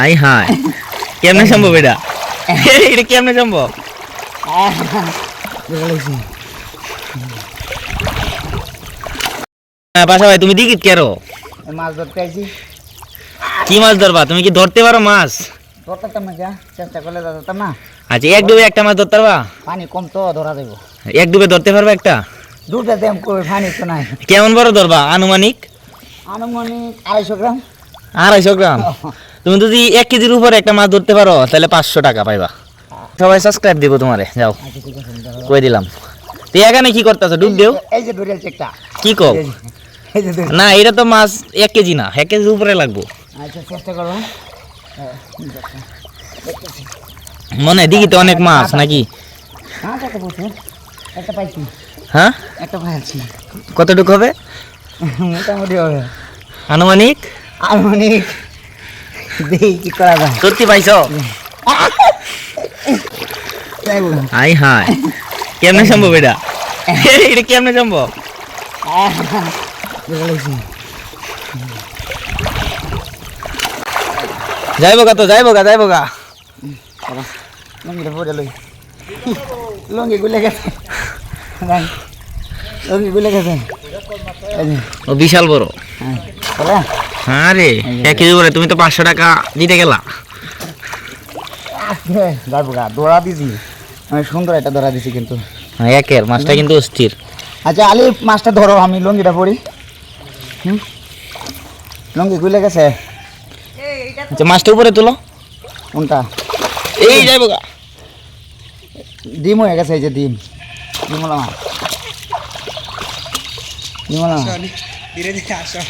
I high কেমনে সম্ভব এটা এটা কেমনে সম্ভব পাশা ভাই তুমি দিকিত কেরো মাছ ধরতে আইছি কি মাছ ধরবা তুমি কি ধরতে পারো মাছ ধরতাম না যা চেষ্টা করলে ধরতাম না আচ্ছা এক ডুবে একটা মাছ ধরতে পারবা পানি কম তো ধরা দেবো এক ডুবে ধরতে পারবা একটা দুটা দেম কই পানি তো নাই কেমন বড় ধরবা আনুমানিক আনুমানিক আড়াইশো গ্রাম আড়াইশো গ্রাম। তুমি যদি এক কেজির উপরে একটা মাছ ধরতে পারো তাহলে পাঁচশো টাকা পাইবা। সবাই সাবস্ক্রাইব দিব তোমারে যাও। কই দিলাম। তো এখানে কি করতেছো? ডুব দেও। এই যে ধরে একটা কি কও? না এটা তো মাছ এক কেজি না এক কেজির উপরে লাগবো। আচ্ছা চেষ্টা করো। মনে হয় দিঘিতে অনেক মাছ নাকি? একটা পাইছি। হ্যাঁ? একটা পাইছি। কতটুকু হবে? মোটামুটি হবে। আনুমানিক? আনুমানিক দেখি কি করা যায়। সত্যি পাইছো? আই হাই কেমনে সম্ভব এটা? এটা কেমনে সম্ভব? যাইবো গা তো যাইবো গা যাইবো গা লঙ্গিটা পরে লই। লঙ্গি গুলে গেছে। লঙ্গি গুলে গেছে। ও বিশাল বড়। হ্যাঁ হ্যাঁ রে এক কেজি করে তুমি তো পাঁচশো টাকা দিতে গেলা। যাব গা দৌড়া দিছি। আমি সুন্দর একটা দৌড়া দিছি কিন্তু। হ্যাঁ, একের মাছটা কিন্তু অস্থির। আচ্ছা আলি মাছটা ধরো আমি লঙ্গিটা পরি। হুম? লঙ্গি গুলে গেছে? আচ্ছা মাছটা উপরে তুলো। কোনটা? এই যাইবো গা। ডিম হয়ে গেছে এই যে ডিম। ডিমলা মাছ ডিমলা মাছ ধীরে ধীরে আসো।